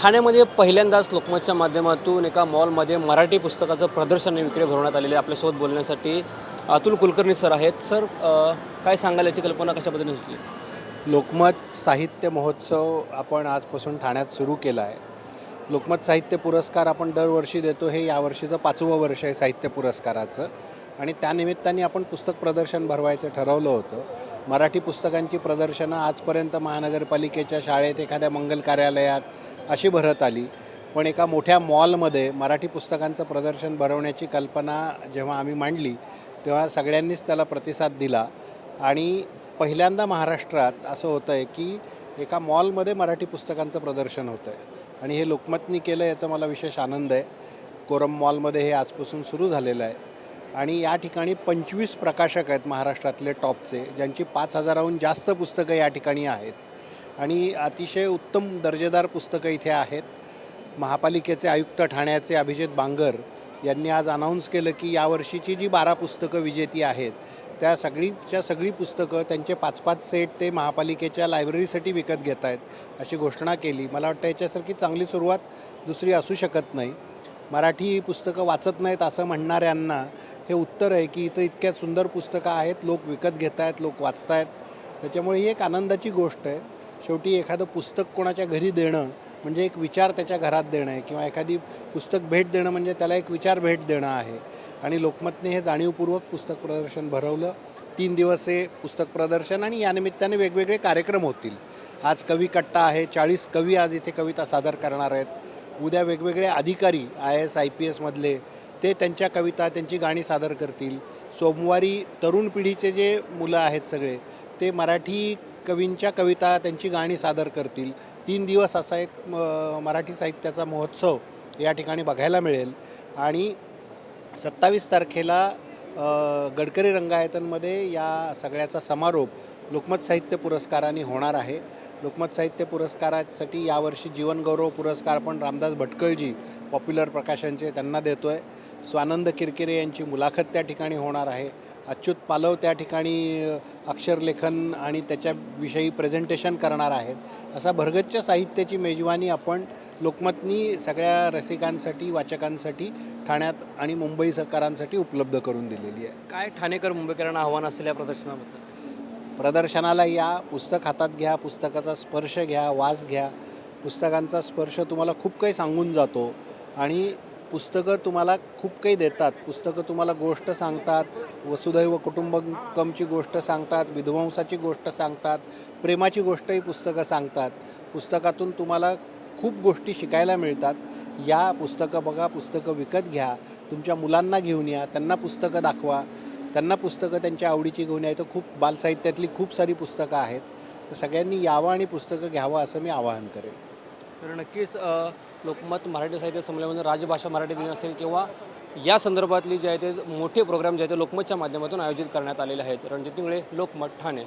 ठाण्यामध्ये पहिल्यांदाच लोकमतच्या माध्यमातून एका मॉलमध्ये मराठी पुस्तकाचं प्रदर्शन आणि विक्री भरवण्यात आलेले आपल्यासोबत बोलण्यासाठी. अतुल कुलकर्णी सर आहेत. सर काय सांगाल याची कल्पना कशा पद्धतीने सुचली? लोकमत साहित्य महोत्सव आपण आजपासून ठाण्यात सुरू केला आहे. लोकमत साहित्य पुरस्कार आपण दरवर्षी देतो. हे यावर्षीचं पाचवं वर्ष आहे साहित्य पुरस्काराचं. आणि त्यानिमित्ताने आपण पुस्तक प्रदर्शन भरवायचं ठरवलं होतं. मराठी पुस्तकांची प्रदर्शनं आजपर्यंत महानगरपालिकेच्या शाळेत एखाद्या मंगल कार्यालयात अशी भरत आली. पण एका मोठ्या मॉलमध्ये मराठी पुस्तकांचं प्रदर्शन भरवण्याची कल्पना जेव्हा आम्ही मांडली तेव्हा सगळ्यांनीच त्याला प्रतिसाद दिला. आणि पहिल्यांदा महाराष्ट्रात असं होतं आहे की एका मॉलमध्ये मराठी पुस्तकांचं प्रदर्शन होतं आहे आणि हे लोकमतनी केलं याचा मला विशेष आनंद आहे. कोरम मॉलमध्ये हे आजपासून सुरू झालेलं आहे. आणि या ठिकाणी पंचवीस प्रकाशक आहेत महाराष्ट्रातले टॉपचे ज्यांची पाच हजाराहून जास्त पुस्तकं या ठिकाणी आहेत. आणि अतिशय उत्तम दर्जेदार पुस्तकं इथे आहेत. महापालिकेचे आयुक्त ठाण्याचे अभिजित बांगर यांनी आज अनाऊन्स केलं की यावर्षीची जी बारा पुस्तकं विजेती आहेत त्या सगळीच्या सगळी पुस्तकं त्यांचे पाच पाच सेट ते महापालिकेच्या लायब्ररीसाठी विकत घेत आहेत अशी घोषणा केली. मला वाटतं याच्यासारखी चांगली सुरुवात दुसरी असू शकत नाही. मराठी पुस्तकं वाचत नाहीत असं म्हणणाऱ्यांना हे उत्तर आहे की इथं इतक्या सुंदर पुस्तकं आहेत लोक विकत घेत आहेत लोक वाचत आहेत त्याच्यामुळे ही एक आनंदाची गोष्ट आहे. शेवटी एखादं पुस्तक कोणाच्या घरी देणं म्हणजे एक विचार त्याच्या घरात देणं आहे किंवा एखादी पुस्तक भेट देणं म्हणजे त्याला एक विचार भेट देणं आहे. आणि लोकमतने हे जाणीवपूर्वक पुस्तक प्रदर्शन भरवलं. तीन दिवस हे पुस्तक प्रदर्शन आणि यानिमित्ताने वेगवेगळे कार्यक्रम होतील. आज कवी कट्टा आहे चाळीस कवी आज इथे कविता सादर करणार आहेत. उद्या वेगवेगळे अधिकारी आय एस आय पी एसमधले ते त्यांच्या कविता त्यांची गाणी सादर करतील. सोमवारी तरुण पिढीचे जे मुलं आहेत सगळे ते मराठी कवींच्या कविता त्यांची गाणी सादर करतील. तीन दिवस असा एक म, मराठी साहित्याचा महोत्सव या ठिकाणी बघायला मिळेल. आणि सत्तावीस तारखेला गडकरी रंगायतनमध्ये या सगळ्याचा समारोप लोकमत साहित्य पुरस्काराने होणार आहे. लोकमत साहित्य पुरस्कारासाठी यावर्षी जीवनगौरव पुरस्कार पण रामदास भटकळजी पॉप्युलर प्रकाशनचे त्यांना देतो आहे स्वानंद किरकिरे यांची मुलाखत त्या ठिकाणी होणार आहे. अच्युत पालव त्या ठिकाणी अक्षरलेखन आणि त्याच्याविषयी प्रेझेंटेशन करणार आहेत. असा भरगच्च साहित्याची मेजवानी आपण लोकमतनी सगळ्या रसिकांसाठी वाचकांसाठी ठाण्यात आणि मुंबई सरकारांसाठी उपलब्ध करून दिलेली आहे. काय ठाणेकर मुंबईकरांना आव्हान असलेल्या प्रदर्शनाबद्दल? प्रदर्शनाला या पुस्तक हातात घ्या पुस्तकाचा स्पर्श घ्या वास घ्या. पुस्तकांचा स्पर्श तुम्हाला खूप काही सांगून जातो आणि पुस्तकं तुम्हाला खूप काही देतात. पुस्तकं तुम्हाला गोष्ट सांगतात वसुधैव कुटुंबकमची गोष्ट सांगतात विध्वंसाची गोष्ट सांगतात प्रेमाची गोष्टही पुस्तकं सांगतात. पुस्तकातून तुम्हाला खूप गोष्टी शिकायला मिळतात. या पुस्तकं बघा पुस्तकं विकत घ्या तुमच्या मुलांना घेऊन या त्यांना पुस्तकं दाखवा. त्यांना पुस्तकं त्यांच्या आवडीची घेऊन यायचं खूप बालसाहित्यातली खूप सारी पुस्तकं आहेत. तर सगळ्यांनी यावं आणि पुस्तकं घ्यावं असं मी आवाहन करेन. तर नक्कीच लोकमत मराठी साहित्य संमेलनामध्ये राजभाषा मराठी दिन असेल किंवा या संदर्भातली जे आहे ते मोठे प्रोग्राम जे आहे ते लोकमतच्या माध्यमातून आयोजित करण्यात आलेले आहेत. रणजित इंगळे लोकमत ठाणे.